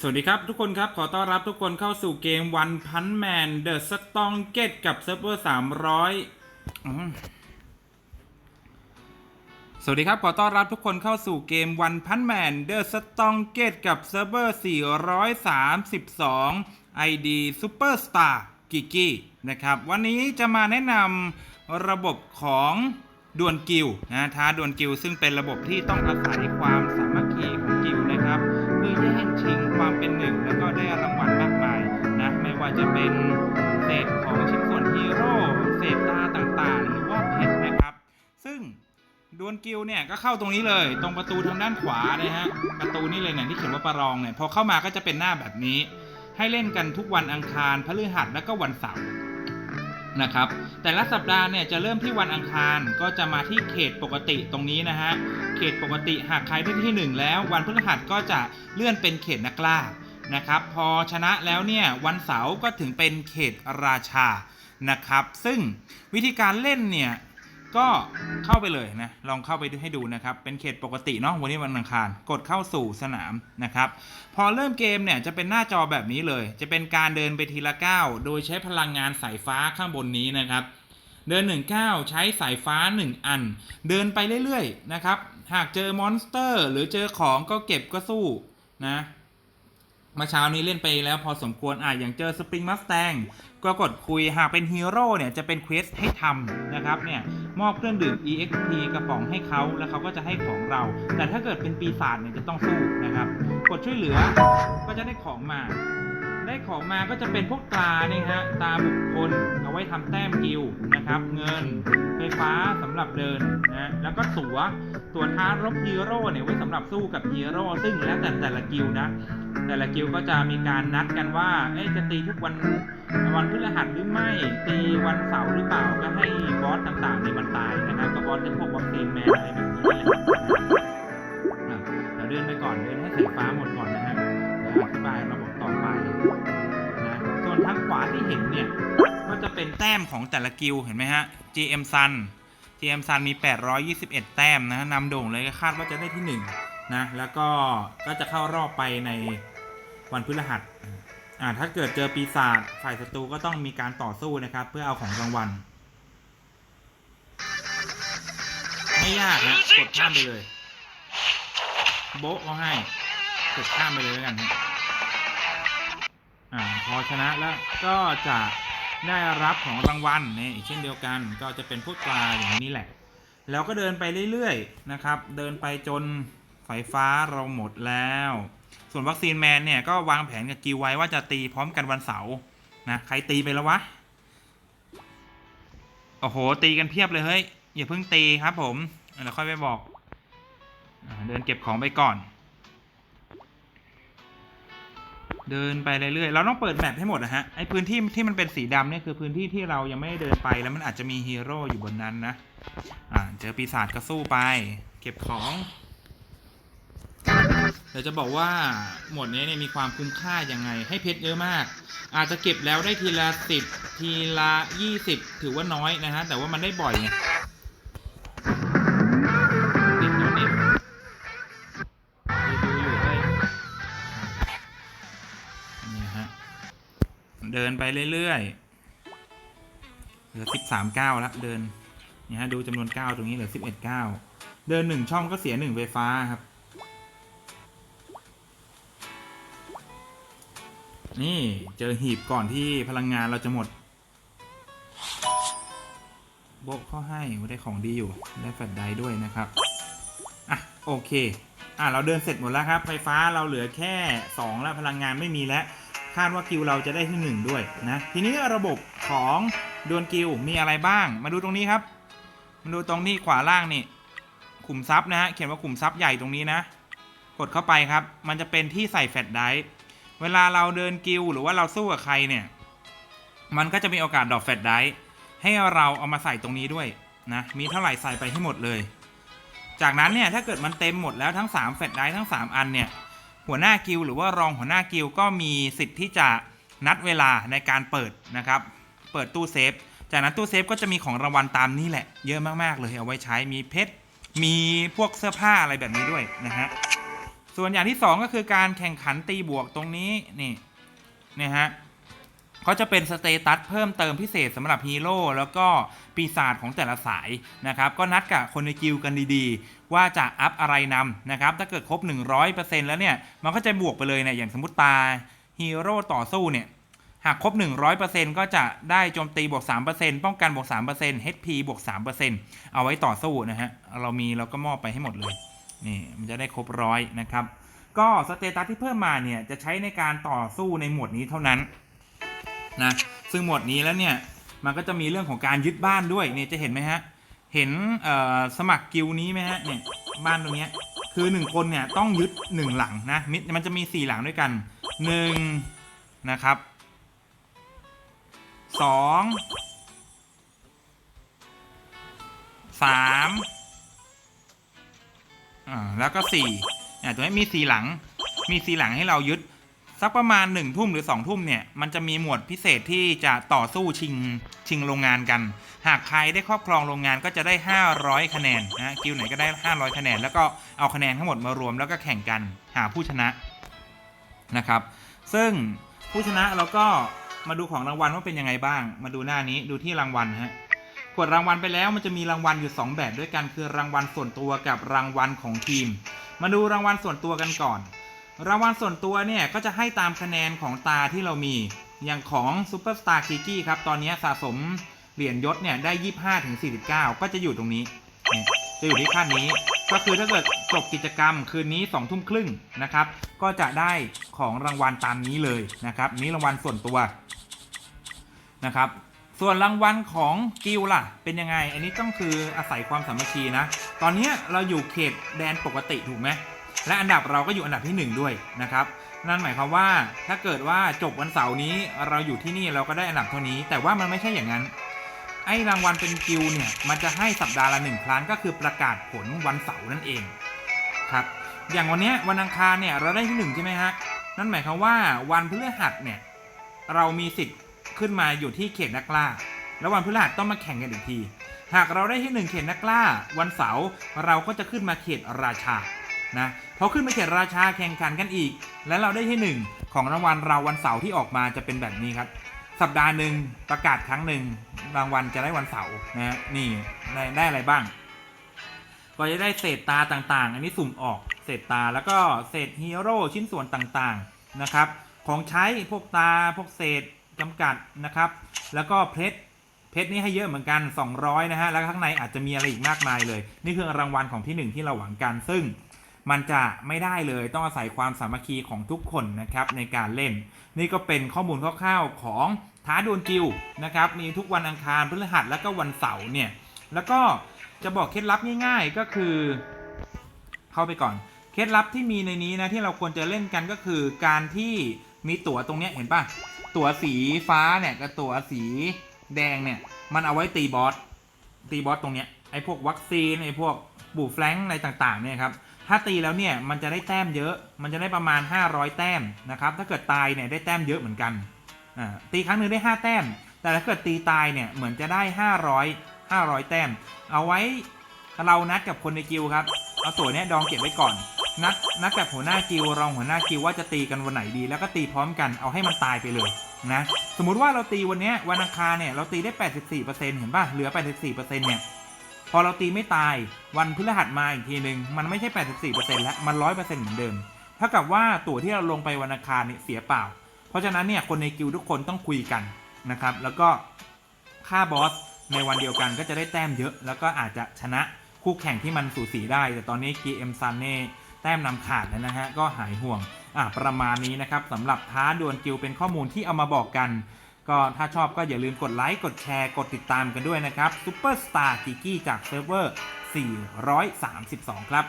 สวัสดีครับทุกคนครับ ขอต้อนรับทุกคนเข้าสู่เกม One Punch Man The Strong Gate กับเซิร์ฟเวอร์300อืมสวัสดีครับ ขอต้อนรับทุกคนเข้าสู่เกม One Punch Man The Strong Gate กับเซิร์ฟเวอร์432 ID Superstar Gigi นะครับ วันนี้จะมาแนะนำระบบของดวลกิลนะท้าดวลกิลซึ่งเป็นระบบที่ต้องอาศัยความสา จะเป็นเศษของชิ้นส่วนฮีโร่เศษตาต่างๆ หรือว่าเพชรนะครับ ซึ่งดวลกิลเนี่ยก็เข้าตรงนี้เลย ตรงประตูทางด้านขวานะฮะประตูนี่เลยเนี่ยที่เขียนว่าประรองเนี่ยพอเข้ามาก็จะเป็นหน้าแบบนี้ ให้เล่นกันทุกวันอังคารพฤหัสและก็วันเสาร์นะครับแต่ละสัปดาห์เนี่ยจะเริ่มที่วันอังคารก็จะมาที่เขตปกติตรงนี้นะฮะเขตปกติหากใครได้ที่หนึ่งแล้ว วันพฤหัสก็จะเลื่อนเป็นเขตนักล่า นะครับพอชนะแล้วเนี่ยวันเสาร์ก็ถึงเป็นเขตราชานะครับ ซึ่งวิธีการเล่นเนี่ยก็เข้าไปเลยนะลองเข้าไปดูให้ดูนะครับ เป็นเขตปกติเนาะวันนี้วันอังคารกดเข้าสู่สนามนะครับ พอเริ่มเกมเนี่ยจะเป็นหน้าจอแบบนี้เลย จะเป็นการเดินไปทีละก้าวโดยใช้พลังงานสายฟ้าข้างบนนี้นะครับ เดิน1ก้าวใช้สายฟ้า 1 อัน เดินไปเรื่อยๆนะครับ หากเจอมอนสเตอร์ หรือเจอของก็เก็บก็สู้นะ มื่อเช้านี้เล่นไปแล้วพอสมควรอะอย่างเจอสปริงมัสแตงก็กดคุยหากเป็นฮีโร่เนี่ยจะเป็นเควสให้ทำนะครับเนี่ยมอบเครื่องดื่ม EXP กระป๋องให้เขาแล้วเขาก็จะให้ของเรา แต่ถ้าเกิดเป็นปีศาจเนี่ยจะต้องสู้นะครับ กดช่วยเหลือก็จะได้ของมา ได้ของมาก็จะเป็นพวกตราเนี่ยฮะตาบุคคลเอาไว้ทำแต้มกิลนะครับ เงินไฟฟ้าสำหรับเดินนะแล้วก็ตั๋วตั๋วท้ารบฮีโร่เนี่ยไว้สำหรับสู้กับฮีโร่ซึ่งแล้วแต่แต่ละกิลนะ แต่ละกิลก็จะมีการนัดกันว่าเอ๊ะจะตีทุกวันวันพฤหัสหรือไม่ ตีวันเสาร์หรือเปล่าก็ให้บอสต่างๆในมันตายนะครับก็บอสจะพวกวัคซีนแมนอะไรแบบนี้แหละอะเดินไปก่อนเดินให้สีฟ้าหมดก่อนนะฮะเดี๋ยวอธิบายระบบต่อไปนะส่วนทางขวาที่เห็นเนี่ยก็จะเป็นแต้มของแต่ละกิลเห็นไหมฮะ GM Sun GM Sun มี 821 แต้มนะนำโด่งเลยคาดว่าจะได้ที่1นะแล้วก็ก็จะเข้ารอบไปใน วันพฤหัสอ่าถ้าเกิดเจอปีศาจฝ่ายศัตรูก็ต้องมีการต่อสู้นะครับ เพื่อเอาของรางวัล ไม่ยากนะกดข้ามไปเลย โบ๊ะเขาให้กดข้ามไปเลยแล้วกันอ่าพอชนะแล้วก็จะได้รับของรางวัลเนี่ยเช่นเดียวกันก็จะเป็นพวกปลาอย่างนี้แหละ แล้วก็เดินไปเรื่อยๆนะครับ เดินไปจนไฟฟ้าเราหมดแล้ว ส่วนวัคซีนแมนเนี่ยก็วางแผนกับกิวไว้ว่าจะตีพร้อมกันวันเสาร์นะใครตีไปแล้ววะ โอ้โห ตีกันเพียบเลยเฮ้ย อย่าเพิ่งตีครับผมเดี๋ยวค่อยไปบอก เดินเก็บของไปก่อน เดินไปเรื่อยๆ เราต้องเปิดแมปให้หมดนะฮะ ไอพื้นที่ที่มันเป็นสีดำเนี่ยคือพื้นที่ที่เรายังไม่ได้เดินไปแล้วมันอาจจะมีฮีโร่อยู่บนนั้นนะ อ่า เจอปีศาจก็สู้ไป เก็บของ เดี๋ยวจะบอกว่าหมวดนี้เนี่ยมีความคุ้มค่ายังไง ให้เพชรเยอะมาก อาจจะเก็บแล้วได้ทีละสิบทีละยี่สิบถือว่าน้อยนะฮะ แต่ว่ามันได้บ่อยไงติดอยู่นิดดูอยู่เฮ้ยนี่ฮะ เดินไปเรื่อยๆ เหลือสิบสามเก้าแล้วเดิน นี่ฮะ ดูจำนวนเก้าตรงนี้เหลือสิบเอ็ดเก้า เดินหนึ่งช่องก็เสียหนึ่งไฟฟ้าครับ นี่เจอหีบก่อนที่พลังงานเราจะหมดโบะเข้าให้ได้ของดีอยู่ ได้แฟลชไดด้วยนะครับ อะ โอเค อะ เราเดินเสร็จหมดแล้วครับ ไฟฟ้าเราเหลือแค่ 2 แล้วพลังงานไม่มีแล้ว คาดว่ากิลเราจะได้ที่ 1 ด้วยนะ ทีนี้ระบบของดวลกิลมีอะไรบ้าง มาดูตรงนี้ครับ มาดูตรงนี้ขวาล่างนี่ขุมทรัพย์นะฮะ เขียนว่าขุมทรัพย์ใหญ่ตรงนี้นะ กดเข้าไปครับ มันจะเป็นที่ใส่แฟลชไดร์ เวลาเราเดินกิลหรือว่าเราสู้กับใครเนี่ย มันก็จะมีโอกาสดรอปแฟลชไดรฟ์ให้เราเอามาใส่ตรงนี้ด้วยนะ มีเท่าไหร่ใส่ไปให้หมดเลย จากนั้นเนี่ยถ้าเกิดมันเต็มหมดแล้วทั้ง3แฟลชไดรฟ์ทั้ง 3 อันเนี่ย หัวหน้ากิลหรือว่ารองหัวหน้ากิลก็มีสิทธิ์ที่จะนัดเวลาในการเปิดนะครับ เปิดตู้เซฟ จากนั้นตู้เซฟก็จะมีของรางวัลตามนี้แหละ เยอะมากๆเลยเอาไว้ใช้ มีเพชร มีพวกเสื้อผ้าอะไรแบบนี้ด้วยนะฮะ ส่วนอย่างที่ 2 ก็คือการแข่งขันตีบวกตรงนี้นี่นะฮะเขาจะเป็นสเตตัสเพิ่มเติมพิเศษสำหรับฮีโร่แล้วก็ปีศาจของแต่ละสายนะครับก็นัดกับคนในกิลกันดีๆ ว่าจะอัพอะไรนำนะครับถ้าเกิดครบ 100%แล้วเนี่ยมันก็จะบวกไปเลยเนี่ยอย่างสมมติตาฮีโร่ต่อสู้เนี่ยหากครบ 100%ก็จะได้โจมตีบวก 3%ป้องกันบวก 3% HP บวก 3%เอาไว้ต่อสู้นะฮะเรามีเราก็มอบไปให้หมดเลย นี่มันจะได้ครบร้อยนะครับ ก็สเตตัสที่เพิ่มมาเนี่ยจะใช้ในการต่อสู้ในหมวดนี้เท่านั้นนะซึ่งหมวดนี้แล้วเนี่ยมันก็จะมีเรื่องของการยึดบ้านด้วยเนี่ยจะเห็นไหมฮะเห็นสมัครกิลนี้ไหมฮะเนี่ยบ้านตรงนี้คือหนึ่งคนเนี่ยต้องยึดหนึ่งหลังนะมิมันจะมีสี่หลังด้วยกันหนึ่งนะครับสองสาม อ่าแล้วก็สี่อ่าตัวนี้มีสี่หลัง มีสี่หลังให้เรายึด สักประมาณหนึ่งทุ่มหรือสองทุ่มเนี่ย มันจะมีหมวดพิเศษที่จะต่อสู้ชิงชิงโรงงานกัน หากใครได้ครอบครองโรงงานก็จะได้ 500 คะแนนนะกิลไหนก็ได้ 500 คะแนน แล้วก็เอาคะแนนทั้งหมดมารวมแล้วก็แข่งกันหาผู้ชนะนะครับ ซึ่งผู้ชนะเราก็มาดูของรางวัลว่าเป็นยังไงบ้าง มาดูหน้านี้ดูที่รางวัลฮะ กดรางวัลไปแล้วมันจะมีรางวัลอยู่ 2 แบบด้วยกันคือรางวัลส่วนตัวกับรางวัลของทีม มาดูรางวัลส่วนตัวกันก่อน รางวัลส่วนตัวเนี่ยก็จะให้ตามคะแนนของตาที่เรามี อย่างของซูเปอร์สตาร์คิกี้ครับตอนนี้สะสมเหรียญยศเนี่ยได้ 25ถึง49 ก็จะอยู่ตรงนี้ จะอยู่ที่ขั้นนี้ ก็คือถ้าเกิดจบกิจกรรมคืนนี้2ทุ่มครึ่งนะครับ ก็จะได้ของรางวัลตามนี้เลยนะครับ นี้รางวัลส่วนตัวนะครับ ส่วนรางวัลของกิลล่ะ เป็นยังไง อันนี้ต้องคืออาศัยความสามัคคีนะ ตอนนี้เราอยู่เขตแดนปกติถูกไหมและอันดับเราก็อยู่อันดับที่ 1 ด้วยนะครับ นั่นหมายความว่าถ้าเกิดว่าจบวันเสาร์นี้เราอยู่ที่นี่เราก็ได้อันดับเท่านี้ แต่ว่ามันไม่ใช่อย่างนั้น ไอ้รางวัลเป็นกิลเนี่ยมันจะให้สัปดาห์ละหนึ่งครั้งก็คือประกาศผลวันเสาร์นั่นเองครับ อย่างวันนี้วันอังคารเนี่ยเราได้ที่หนึ่งใช่ไหมฮะ นั่นหมายความว่าวันพฤหัสเนี่ยเรามีสิทธิ์ ขึ้นมาอยู่ที่เขตนักล่า แล้ววันพฤหัสต้องมาแข่งกันอีกที หากเราได้ที่หนึ่งเขตนักล่า วันเสาร์เราก็จะขึ้นมาเขตราชา นะพอขึ้นมาเขตราชาแข่งขันกันอีก แล้วเราได้ที่หนึ่งของรางวัลเราวันเสาร์ที่ออกมาจะเป็นแบบนี้ครับ สัปดาห์หนึ่งประกาศครั้งหนึ่งรางวัลจะได้วันเสาร์นะฮะนี่ได้ได้อะไรบ้าง ก็จะได้เศษตาต่างๆ อันนี้สุ่มออกเศษตาแล้วก็เศษฮีโร่ชิ้นส่วนต่างๆนะครับ ของใช้พวกตาพวกเศษ จำกัดนะครับ แล้วก็เพชรเพชรนี่ให้เยอะเหมือนกัน 200 นะฮะ แล้วข้างในอาจจะมีอะไรอีกมากมายเลย นี่คือรางวัลของที่หนึ่งที่เราหวังกัน ซึ่งมันจะไม่ได้เลยต้องอาศัยความสามัคคีของทุกคนนะครับในการเล่น นี่ก็เป็นข้อมูลคร่าวๆของท้าดวลกิลด์นะครับมีทุกวันอังคารพฤหัสแล้วก็วันเสาร์เนี่ยแล้วก็จะบอกเคล็ดลับง่าย ๆ ก็คือ เข้าไปก่อน เคล็ดลับที่มีในนี้นะที่เราควรจะเล่นกันก็คือการที่มีตั๋วตรงนี้เห็นปะ ตั๋วสีฟ้าเนี่ยกับตั๋วสีแดงเนี่ย มันเอาไว้ตีบอสตีบอสตรงเนี้ยไอ้พวกวัคซีนไอ้พวกบูแฟลงอะไรต่างๆเนี่ยครับถ้าตีแล้วเนี่ยมันจะได้แต้มเยอะ มันจะได้ประมาณ 500 แต้มนะครับถ้าเกิดตายเนี่ยได้แต้มเยอะเหมือนกันอ่าตีครั้งหนึ่งได้ 5 แต้ม แต่ถ้าเกิดตีตายเนี่ยเหมือนจะได้ 500 500 แต้ม เอาไว้เรานัดกับคนในกิลครับ เอาตัวเนี้ยดองเก็บไว้ก่อน นัดนัดกับหัวหน้ากิลด์รองหัวหน้ากิลด์ว่าจะตีกันวันไหนดี แล้วก็ตีพร้อมกันเอาให้มันตายไปเลยนะสมมุติว่าเราตีวันนี้วันอังคารเนี่ยเราตีได้ 84%เห็นป่ะเหลือ 84%เนี่ยพอเราตีไม่ตายวันพฤหัสมาอีกทีหนึ่งมันไม่ใช่ 84%แล้วมัน 100%เหมือนเดิมเท่ากับว่าตั๋วที่เราลงไปวันอังคารเนี่ยเสียเปล่า เพราะฉะนั้นเนี่ยคนในกิลด์ทุกคนต้องคุยกันนะครับ แล้วก็ค่าบอสในวันเดียวกันก็จะได้แต้มเยอะ แล้วก็อาจจะชนะคู่แข่งที่มันสูสีได้ แต่ตอนนี้ GM Sun เน่ แต้มนำขาดแล้วนะฮะก็หายห่วงอะประมาณนี้นะครับสำหรับท้าดวลกิลเป็นข้อมูลที่เอามาบอกกัน ก็ถ้าชอบก็อย่าลืมกดไลค์กดแชร์กดติดตามกันด้วยนะครับซูเปอร์สตาร์กิกี้จากเซิร์ฟเวอร์432 ครับ